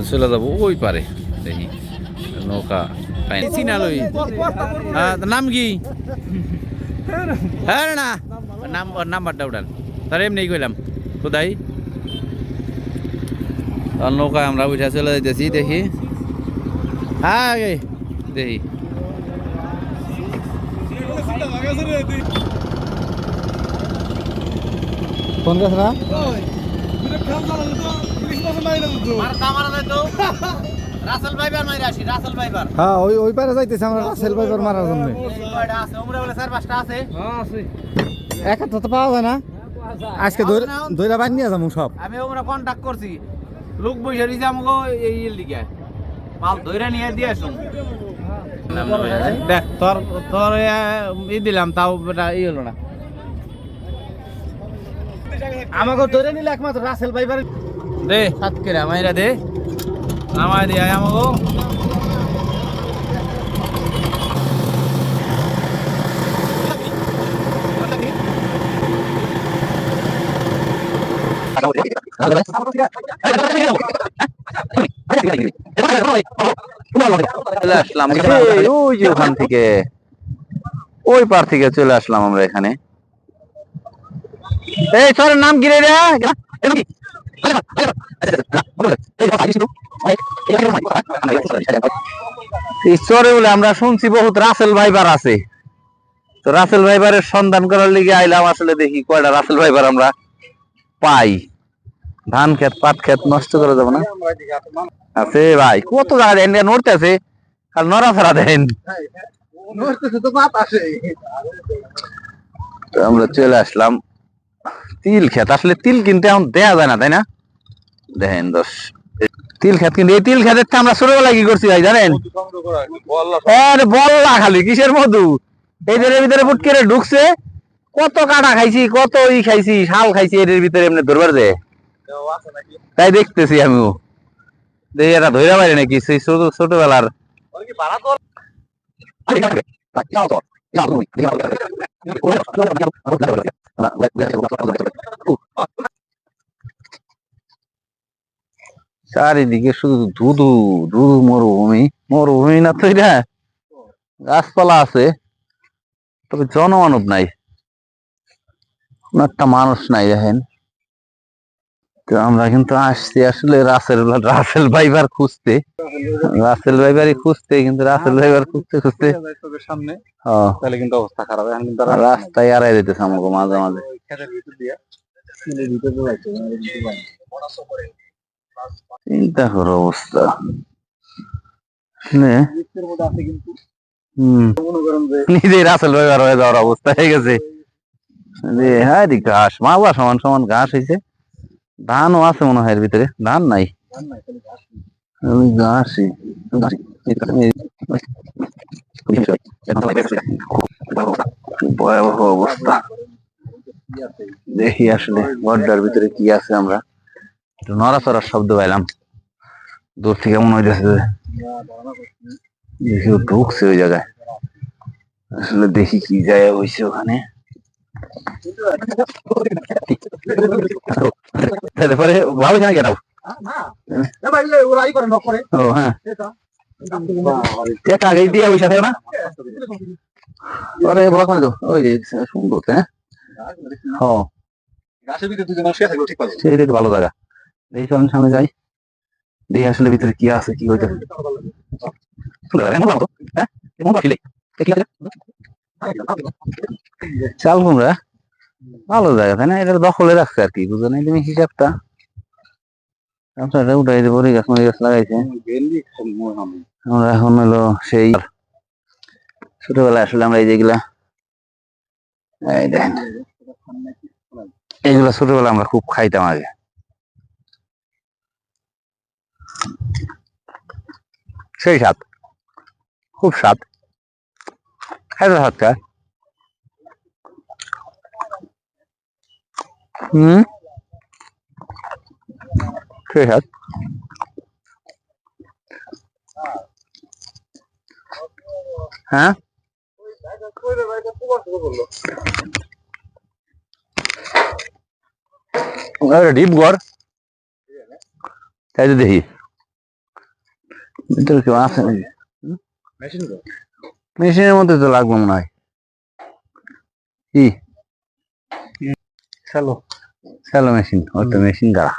আর চলে যাব ওই পারে দেখি নৌকা পাই চিনালই হ্যাঁ তার নাম কি হ্যাঁ না নাম ওর নাম্বারটা উঠান তার এমনি কইলাম কোথায় আর নৌকা আমরা উঠে চলে যাইতেছি দেখি হ্যাঁ এই, দেখি ফোন গেছে না রাসেল ভাইবার মাইরা আসি রাসেল ভাইবার। হ্যাঁ ওই ওই পারে যাইতেছে আমরা রাসেল ভাইবার মারার জন্য। আছে? উমরা বলে চার পাঁচটা আছে। তো পাওয়া যায় না। আজকে দইরা দইরা বান নিয়ে যাব সব। আমি ওমরা কন্টাক্ট করছি। লোক বসে আমাকে এই দিকে। মাল ধইরা নিয়ে দিয়ে আসুন। দেখ তোর তোর ই দিলাম তাও ই হলো না। আমাকে ধরে নিলে একমাত্র রাসেল ভাইবার দে হাত করে আমাইরা দে। আমায় দে আয় আমাকে চলে আসলাম ওই যে ওখান থেকে। ওই পার থেকে চলে আসলাম আমরা এখানে। এই তোর নাম কি রে? ঈশ্বরে বলে আমরা শুনছি বহুত রাসেল ভাইবার আছে। তো রাসেল ভাইবারের সন্ধান করার লিগে আইলাম আসলে দেখি কয়টা রাসেল ভাইবার আমরা পাই। ধান ক্ষেত, পাট ক্ষেত নষ্ট করে যাব না। আছে ভাই, কত জায়গা নড়তে আছে আর নড়াফেরা দেন। আমরা চলে আসলাম। তিল খেত। আসলে তিল কিনতে এখন দেয়া যায় না, তাই না? দেখেন দোষ। তিল ক্ষেত কিন্তু, এই তিল টা আমরা ছোটবেলায় কি করছি ভাই, জানেন? বল্লা খালি, কিসের মধু? এই এর ভিতরে ফুট করে ঢুকছে, কত কাটা খাইছি, কত ই খাইছি, শাল খাইছি এর ভিতরে এমনি ধরবার দে তাই দেখতেছি আমিও। দেখি এটা ধৈরা পারি নাকি? সেই ছোট ছোটবেলার চারিদিকে শুধু ধুধু ধুধু মরুভূমি মরুভূমি না তো এটা গাছপালা আছে তবে জনমানব নাই। কোনো একটা মানুষ নাই দেখেন। তো আমরা কিন্তু আসছি আসলে রাসেল রাসেল ভাইবার খুঁজতে। রাসেল ভাইবারই খুঁজতে কিন্তু রাসেল ভাইবার খুঁজতে খুঁজতে সামনে। তাহলে কিন্তু অবস্থা খারাপ। এখন কিন্তু রাস্তায় আড়াই দিতেছে আমাকে মাঝে মাঝে। চিন্তা করো অবস্থা। নিজেই রাসেল ভাইবার হয়ে যাওয়ার অবস্থা হয়ে গেছে। হ্যাঁ দি ঘাস মাগুয়া সমান সমান ঘাস হয়েছে ধানও আছে মনে হয় এর ভিতরে ধান নাই। ঘাসই ভয়াবহ অবস্থা। দেখি আসলে গড্ডার ভিতরে কি আছে আমরা। একটু নড়াচড়ার শব্দ পাইলাম। দূর থেকে মনে হইতেছে দেখি ঢুকছে ওই জায়গায়। আসলে দেখি কি যায় হয়েছে ওখানে। তারপরে ভালো ও হ্যাঁ। চেক দিয়ে ওই সাথে না। আরে বলা করে দাও ওই সুন্দর হ্যাঁ। একটু ভালো জায়গা। দেখি সামনে যাই। দেখি আসলে ভিতরে কি আছে, কি হইতে চাল কুমড়া। ভালো জায়গা, তাই না? এটা দখলে রাখছে আর কি, বুঝো নাই? তুমি হিসাবটা। উঠাই দেবো গাছ মরি গাছ লাগাইছে। আমরা এখন হলো সেই ছোটবেলায় আসলে আমরা এই যেগুলা এইগুলা ছোটবেলা আমরা খুব খাইতাম আগে। সেই স্বাদ। খুব স্বাদ। খাইতে স্বাদটা হুম? সেই স্বাদ। হ্যাঁ? ডিপ ঘর তাই তো দেখি। ভিতরে কেউ আছে। নাকি মেশিনের মধ্যে তো লাগবে মনে হয়। কি? স্যালো স্যালো মেশিন ওই তো মেশিন গাড়া